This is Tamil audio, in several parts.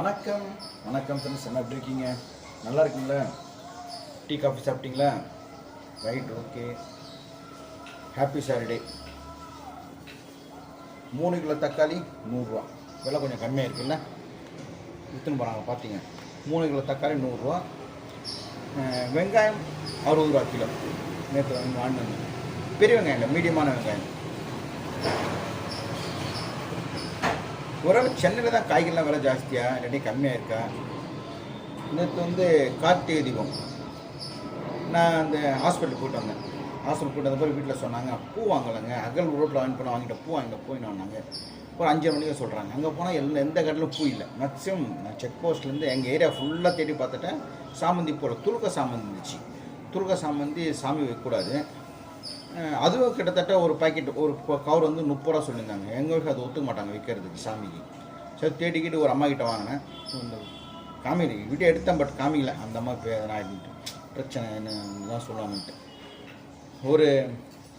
வணக்கம். வணக்கம் ஃப்ரெண்ட்ஸ் என்ன எப்படி இருக்கீங்க? நல்லா இருக்குங்களா? டீ காஃபி சாப்பிட்டீங்களா? ரைட் ஓகே ஹாப்பி சாட்டர்டே மூணு கிலோ தக்காளி நூறுரூவா. விலை கொஞ்சம் கம்மியாக இருக்குல்ல? விற்றுன்னு போகிறாங்க பார்த்தீங்க மூணு கிலோ தக்காளி நூறுரூவா. வெங்காயம் அறுபது ரூபா கிலோ. நேற்று வாங்கி வாங்கினது பெரிய வெங்காயம் இல்லை மீடியமான வெங்காயம். ஓரளவு சென்னையில் தான் காய்கறிலாம் விலை ஜாஸ்தியாக இல்லாட்டி கம்மியாக இருக்கா? நேற்று வந்து கார்த்திகை தீபம். நான் அந்த ஹாஸ்பிட்டல் போயிட்டு வந்தேன். ஹாஸ்பிட்டல் போயிட்டு வந்த வீட்டில் சொன்னாங்க பூ வாங்கலைங்க. அகல் ரோட்டில் வாங்கி போனால் வாங்கிட்ட பூ வாங்கிட்ட பூ வாங்க ஒரு அஞ்சு மணிக்கு சொல்கிறாங்க அங்கே போனால் எல்லாம் எந்த கடையிலும் பூ இல்லை. மேக்ஸிமம் நான் செக் போஸ்ட்லேருந்து எங்கள் ஏரியா ஃபுல்லாக தேடி பார்த்துட்டேன். சாமந்தி போகிற துருக்க சாமந்தி இருந்துச்சு. துருக்க சாமந்தி சாமி வைக்கக்கூடாது. அதுவும் கிட்டத்தட்ட ஒரு பாக்கெட் ஒரு கவர் வந்து முப்பது ரூபா சொல்லியிருந்தாங்க. எங்கள் வீட்டில் அது ஒத்துக்க மாட்டாங்க விற்கிறதுக்கு சாமிக்கு. சரி தேடிக்கிட்டு ஒரு அம்மா கிட்ட வாங்கினேன். இந்த காமி வீடியோ எடுத்தேன் பட் காமிக்கல அந்த அம்மா பே நான் பிரச்சனை என்னதான் சொல்லுவாங்கன்ட்டு ஒரு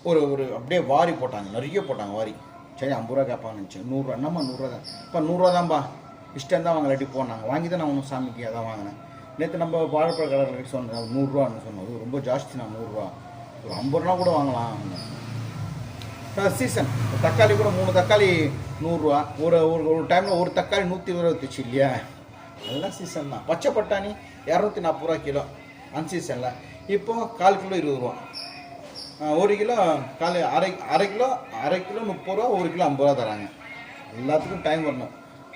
ஒரு ஒரு அப்படியே வாரி போட்டாங்க நிறைய போட்டாங்க வாரி. சரி ஐம்பது ரூபா கேட்பாங்கன்னு நினச்சேன். நூறுரூவா என்னம்மா நூறுரூவா தான் இப்போ நூறுரூவா தான்ப்பா. இஷ்டம் தான் வாங்கலாட்டி போனாங்க. வாங்கி தான் நான் ஒன்றும் சாமிக்கு அதான் வாங்கினேன். நேற்று நம்ம வாழைப்பழ கலர் சொன்னேன் நூறுரூவான்னு சொன்னோம் அது ரொம்ப ஜாஸ்தி நான் நூறுரூவா ஒரு ஐம்பது ரூபா கூட வாங்கலாம். சீசன் தக்காளி கூட மூணு தக்காளி நூறுரூவா. ஒரு ஒரு ஒரு டைமில் ஒரு தக்காளி நூற்றி இருபத்துச்சு இல்லையா அதெல்லாம் சீசன் தான். பச்சை பட்டாணி இரநூத்தி நாற்பது ரூபா கிலோ. அன்சீசனில் இப்போ கால் கிலோ இருபது ரூபா. ஒரு கிலோ கால் அரை அரை கிலோ அரை கிலோ முப்பது ரூபா ஒரு கிலோ ஐம்பது ரூபா தராங்க. எல்லாத்துக்கும் டைம் வரணும்.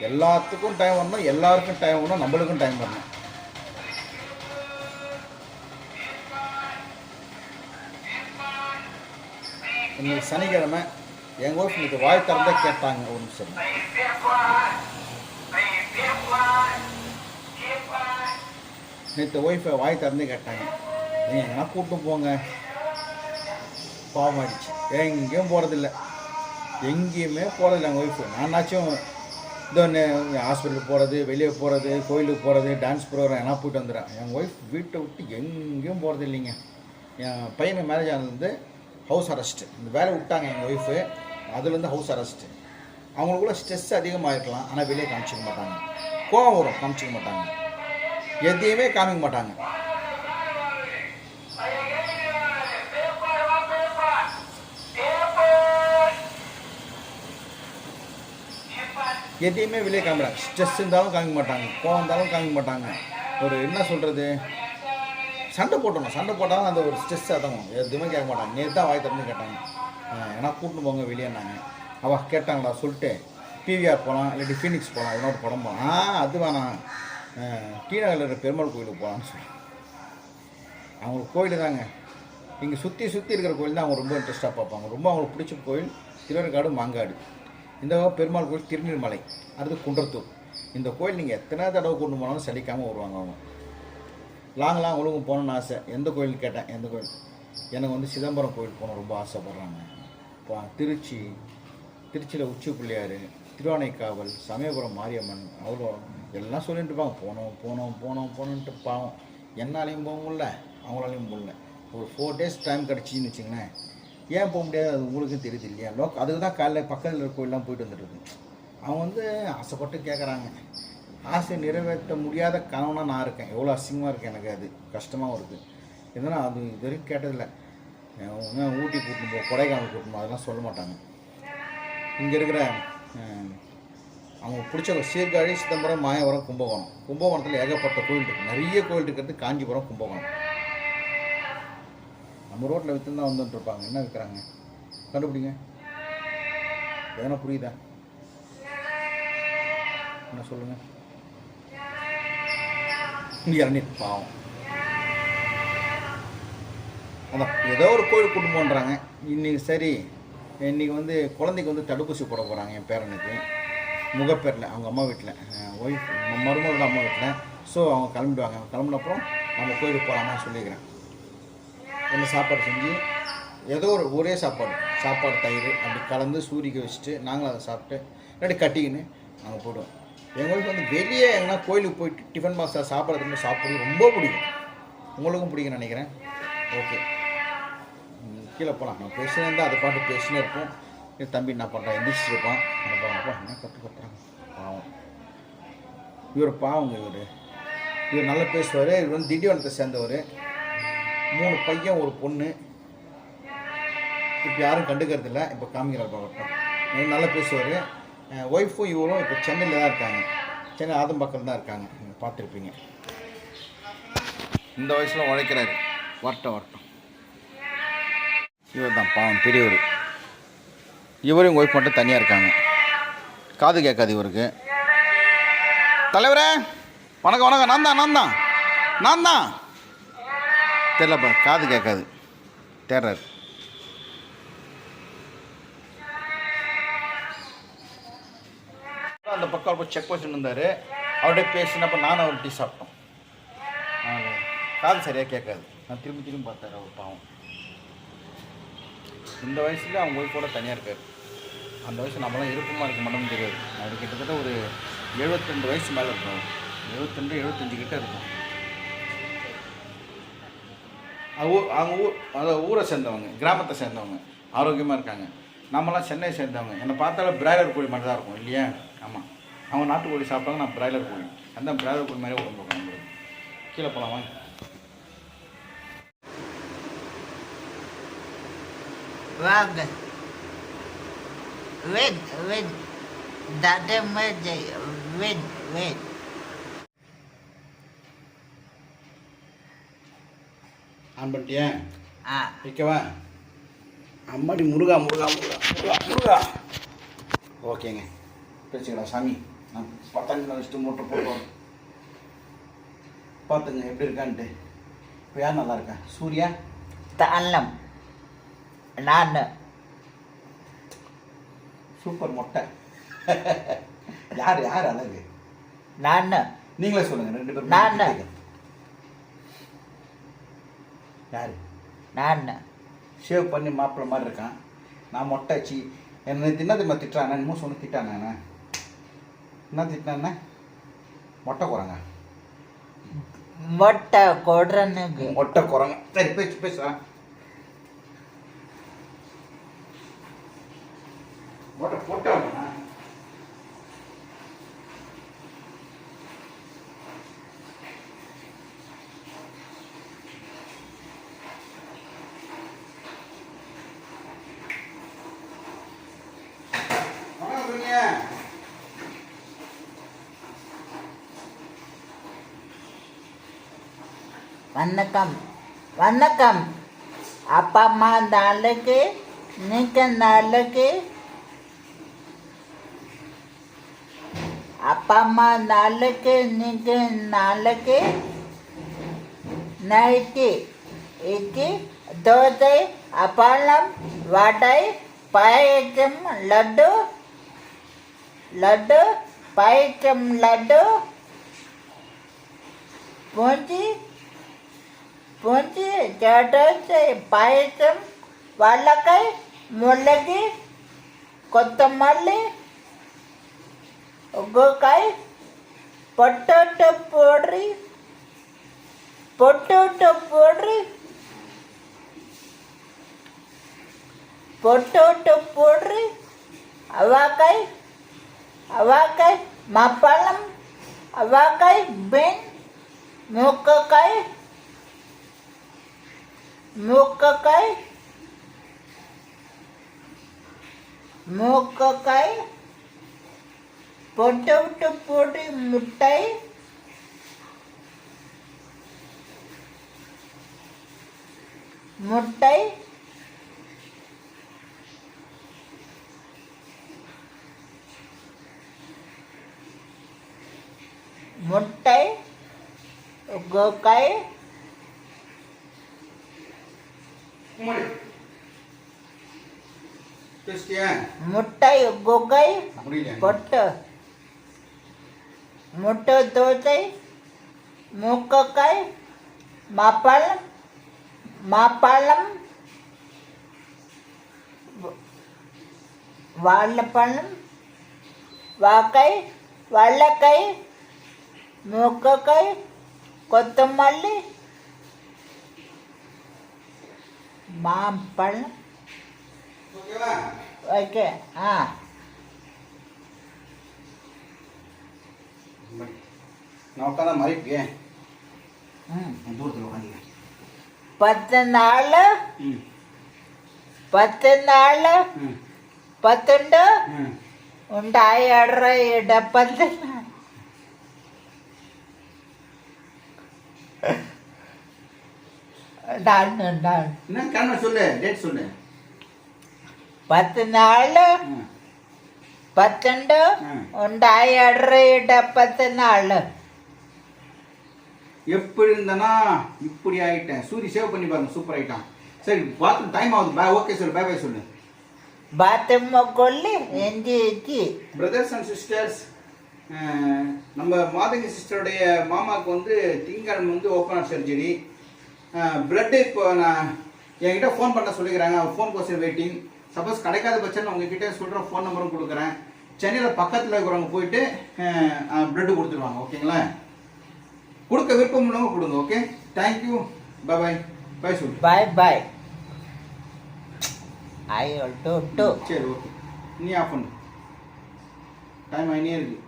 எல்லாத்துக்கும் டைம் வரணும். எல்லாருக்கும் டைம் வரணும். நம்மளுக்கும் டைம் வரணும். இன்னைக்கு சனிக்கிழமை எங்கள் ஒய்ஃப் இன்னைக்கு வாய் திறந்தே கேட்டாங்க ஒரு நிமிஷம். நேற்று ஒய்ஃபை வாய் திறந்து கேட்டாங்க. நீங்கள் எங்கன்னா கூப்பிட்டு போங்க. பாவமாயிடுச்சு எங்கேயும் போகிறதில்ல எங்கேயுமே போகிறதில்ல எங்கள் ஒய்ஃபு நானாச்சும் இதோன்னு ஹாஸ்பிட்டல் போகிறது வெளியே போகிறது கோயிலுக்கு போகிறது டான்ஸ் ப்ரோக்ராம் எல்லாம் போயிட்டு வந்துடுறேன். என் ஒய்ஃப் வீட்டை விட்டு எங்கேயும் போகிறது இல்லைங்க என் பையனுக்கு மேரேஜ் ஆனது ஹவுஸ் அரெஸ்ட்டு இந்த வேலை விட்டாங்க எங்கள் ஒய்ஃபு அதுலேருந்து ஹவுஸ் அரெஸ்ட்டு அவங்களுக்குள்ள ஸ்ட்ரெஸ் அதிகமாக இருக்கலாம் ஆனால் வெளியே காமிச்சிக்க மாட்டாங்க. கோவம் வரும். காமிச்சிக்க மாட்டாங்க. எதையுமே காமிக்க மாட்டாங்க. எதையுமே வெளியே காமிக்கிறாங்க ஸ்ட்ரெஸ் இருந்தாலும் காமிக்க மாட்டாங்க. கோவம் இருந்தாலும் காமிக்க மாட்டாங்க. ஒரு என்ன சொல்கிறது சண்டை போட்டணும். சண்டை போட்டாலும் அந்த ஒரு ஸ்ட்ரெஸ் அதங்கும் எதுவுமே கேட்க மாட்டாங்க. நேற்று தான் வாய் திறந்து கேட்டாங்க. ஏன்னா கூட்டின்னு போங்க வெளியேனாங்க அவள் கேட்டாங்களா சொல்லிட்டு பிவிஆர் போகலாம் இல்லாட்டி ஃபீனிக்ஸ் போகலாம் அதனோட படம் போகலாம் ஆ அது வேணாம் டி நகரில் இருக்கிற பெருமாள் கோயிலுக்கு போகலான்னு சொல்லி. அவங்களுக்கு கோயில் தாங்க. இங்கே சுற்றி சுற்றி இருக்கிற கோயில் தான் அவங்க ரொம்ப இன்ட்ரெஸ்ட்டாக பார்ப்பாங்க. ரொம்ப அவங்களுக்கு பிடிச்ச கோயில் திருவேற்காடு மாங்காடு. இந்த பெருமாள் கோயில் திருநீர்மலை. அடுத்து குன்றத்தூர். இந்த கோயில் நீங்கள் எத்தனை தடவை கொண்டு போனாலும் சலிக்காமல் வருவாங்க அவங்க. லாங் லாங் உலகம் போகணுன்னு ஆசை. எந்த கோயில் கேட்டேன்? எந்த கோயில்? எனக்கு வந்து சிதம்பரம் கோயில் போகணும் ரொம்ப ஆசைப்பட்றாங்க. இப்போ திருச்சி திருச்சியில் உச்சி பிள்ளையார் திருவானைக்காவல் சமயபுரம் மாரியம்மன் அவ்வளோ. எல்லாம் சொல்லிட்டு இருப்பாங்க. போனோம் போனோம் போனோம் போனோன்ட்டு பாவம். என்னாலையும் போக முடியல அவங்களாலையும் போகல. ஒரு ஃபோர் டேஸ் டைம் கிடச்சின்னு வச்சுங்களேன். ஏன் போக முடியாது? அது உங்களுக்கும் தெரியுது இல்லையா? லோக் அதுக்கு தான் காலைல பக்கத்தில் இருக்கிற கோயிலெலாம் போயிட்டு வந்துட்டு அவங்க வந்து ஆசைப்பட்டு கேட்குறாங்க ஆசை நிறைவேற்ற முடியாத கனவுனா நான் இருக்கேன். எவ்வளோ அசிங்கமாக இருக்குது எனக்கு அது. கஷ்டமாகவும் இருக்குது என்னன்னா அது இது வரைக்கும் கேட்டதில்லை. அவங்க ஊட்டி கூட்டின்னு போ கொடைக்கானல் கூட்டின்னு அதெல்லாம் சொல்ல மாட்டாங்க. இங்கே இருக்கிற அவங்க பிடிச்ச சீர்காழி சிதம்பரம் மாயவரம் கும்பகோணம். கும்பகோணத்தில் ஏகப்பட்ட கோயில் இருக்குது நிறைய கோயில் இருக்கிறது காஞ்சிபுரம் கும்பகோணம். நம்ம ரோட்டில் விற்று தான் வந்துட்டு இருப்பாங்க. என்ன விற்கிறாங்க கண்டுபிடிங்க. எதனா புரியுதா? என்ன சொல்லுங்கள் இங்கே பாவம் அதான் ஏதோ ஒரு கோயில் கூட்டு போன்றாங்க இன்றைக்கி சரி இன்னைக்கு வந்து குழந்தைக்கு வந்து தடுப்பூசி போட போகிறாங்க என் பேரனுக்கு. முகப்பேரில் அவங்க அம்மா வீட்டில். ஒய்ஃப் மருமகளோட அம்மா வீட்டில். ஸோ அவங்க கிளம்பிடுவாங்க. கிளம்புன அப்புறம் நம்ம கோயிலுக்கு போகலாமா சொல்லிக்கிறேன். என்ன சாப்பாடு செஞ்சு ஏதோ ஒரு ஒரே சாப்பாடு. சாப்பாடு தயிர் அப்படி கலந்து சூரிக்கு வச்சுட்டு நாங்களும் அதை சாப்பிட்டு இல்லாட்டி கட்டிக்கின்னு நாங்கள் போடுவோம் எங்களுக்கு வந்து வெளியே எங்கன்னா கோயிலுக்கு போய் டிஃபன் பாக்ஸில் சாப்பிட்றது சாப்பிட்றது ரொம்ப பிடிக்கும். உங்களுக்கும் பிடிக்கும்னு நினைக்கிறேன். ஓகே கீழே போகலாம் நான் பேசினே இருந்தால் அதை பாட்டு பேசினே இருப்போம். என் தம்பி என்ன பண்ணுறான் எந்திரிச்சிருப்பான். இருப்பான் அப்பா என்ன கற்று கத்துறாங்க பாவம். இவர் பாவங்க இவர். இவர் நல்லா பேசுவார். இவர் வந்து திண்டிவனத்தை சேர்ந்தவர். மூணு பையன் ஒரு பொண்ணு. இப்போ யாரும் கண்டுக்கிறது இல்லை இப்போ காமிக்கிறார் பாவட்டம் நல்லா பேசுவார். ஒய்ஃபும் இவரும் இப்போ சென்னையில் தான் இருக்காங்க. சென்னை ஆதம்பாக்கம் தான் இருக்காங்க. நீங்கள் பார்த்துருப்பீங்க. இந்த வயசில் உழைக்கிறாரு. வரட்டும் வரட்டும். இவர் தான் பாவம் பெரியவர். இவரும் ஒய்ஃப் மட்டும் தனியாக இருக்காங்க. காது கேட்காது இவருக்கு. தலைவரே வணக்கம் வணக்கம். நான் தான் நான் தான். நான் தான். தெரிலப்பா காது கேட்காது. தேடுறாரு. அந்த பக்கம் போய் செக் போஸ்ட் இருந்தார். அவர்கிட்ட பேசினப்போ நானும் அவர் டீ சாப்பிட்டோம். காது சரியாக கேட்காது. நான் திரும்பி திரும்பி பார்த்தேன் அவர் பாவம். இந்த வயசுல அவங்க ஒய்ஃபோட தனியாக இருக்கார். அந்த வயசு நம்மளாம் இருப்பமாக இருக்க மாட்டோம்னு தெரியாது. அவர் கிட்டத்தட்ட ஒரு எழுபத்தெண்டு வயசு மேலே இருக்கும். எழுபத்தெண்டு எழுபத்தஞ்சு கிட்டே இருக்கும். அவங்க ஊர் அவங்க ஊர் ஊரை சேர்ந்தவங்க கிராமத்தை சேர்ந்தவங்க. ஆரோக்கியமாக இருக்காங்க. நம்மலாம் சென்னை சேர்ந்தவங்க. என்னை பார்த்தாலும் பிராய்லர் கோழி மாதிரி தான் இருக்கும் இல்லையா? ஆமாம் அவங்க நாட்டுக்கோழி சாப்பிட்டாங்க நான் பிராய்லர் கோழி. அந்த பிராய்லர் கோழி மாதிரியே உடம்பு இருக்கும் நம்மளுக்கு. கீழே போகலாம் வாங்க. வென் வென் தடமஜை வென் வென் ஆன் பண்ணிட்டியா? ஆ. வைக்கவா? அம்மாடி முருகா முருகா முருகா முருகா முருகா. ஓகேங்க. பேசிக்கலாம் சாமி. நான் பத்தாங்க வச்சுட்டு மூட்டை போட்டு வரேன். பார்த்துங்க எப்படி இருக்கான்ட்டு. இப்போ யார் நல்லா இருக்கா? சூர்யா? தாளம் நான். சூப்பர் மொட்டை. யார் யார் அழகு? நான். நீங்களே சொல்லுங்க ரெண்டு பேரும் நான். யாரு? நான். ஷேவ் பண்ணி மாப்பிள்ளை மாதிரி இருக்கான். நான் மொட்டைச்சி என்ன தின்னது மாதிரி திட்டுறான்? என்னமோ சொன்ன திட்டானே என்ன திட்டினாண்ணே மொட்டை குரங்க. மொட்டை கொடுறனுக்கு மொட்டை குரங்க. சரி பேசு பேசு மொட்டை போட்டவனா வணக்கம் வணக்கம். வணக்கம். அப்பா அம்மா நாளைக்கு நீங்க அழகு அப்பா அம்மா நாளைக்கு நீங்க அழகு நைட்டி இட்லி தோசை அப்பாளம் வடை பாயசம் லட்டு. லட்டு பாயசம் லட்டு. பூஞ்சி బూందీ జడోసే పాయసం వాళ్ళకై ముల్లగి కొత్తమల్లి ఉగ్గుకాయ పొట్టోటో పొడి పొట్టోటో పొడి పొట్టోటో పొడి అవాకాయ అవాకాయ మప్పళం అవాకాయ బెన్ ముక్కకాయ மூக்கக்காய் மூக்கக்காய் பொட்டோட்டோ போட்டு முட்டை முட்டை முட்டை கோக்காய் முட்டை முடியல. பொட்டு. முட்டை தோசை மூக்கக்காய் மாப்பழம் மாப்பழம் வாழைப்பழம் வாக்காய் வாழைக்காய் மூக்கக்காய் கொத்தமல்லி மாம்பழம் ஓகே ஆ. நான் உட்காந்தா மறைப்பேன் ம். தூரத்தில் உட்காந்துக்கிறேன். பத்து நாள்? பத்து நாள்? பத்துண்டு? உண்டாய் ஆடுற இட பத்து நாள். ഉണ്ടാണ് ഉണ്ടാണ് என்ன கிழமை சொல்லு டேட் சொல்லு പത്ത് നാള് ம் പത്തുണ്ട് ഉം. ഉണ്ടായി അടറ ഇടപ്പത്ത് നാള് எப்படி இருந்தனா இப்படி ஆயிட்டேன் சூரி சேவ் பண்ணி பாருங்க சூப்பர் ஆயிட்டான் சரி பாத்ரூம் டைம் ஆகுது பா ஓகே சொல்லு பை பை சொல்லு ബാത്തുമ്മ കൊള്ളി എഞ്ചി എച്ചി பிரதர்ஸ் அண்ட் சிஸ்டர்ஸ் நம்ம மாதங்கி சிஸ்டருடைய மாமாவுக்கு வந்து திங்கக்கிழமை வந்து ஓப்பன் ஹார்ட் சர்ஜரி ப்ளட்டு இப்போ நான் என்கிட்ட ஃபோன் பண்ண சொல்லிக்கிறாங்க. ஃபோன் கொஸ்டின் வெயிட்டிங் சப்போஸ் கிடைக்காத பட்சம் நான் உங்ககிட்ட சொல்கிற ஃபோன் நம்பரும் கொடுக்குறேன். சென்னையில் பக்கத்தில் இருக்கிறவங்க போயிட்டு ப்ளட்டு கொடுத்துருவாங்க. ஓகேங்களா? கொடுக்க விருப்பம் உள்ளவங்க கொடுங்க okay? Thank you bye bye bye சொல்லு. பை பை ஐ டோ டோ சரி ஓகே. நீ ஆஃப் பண்ணு. டைம் ஆயினே இருக்குது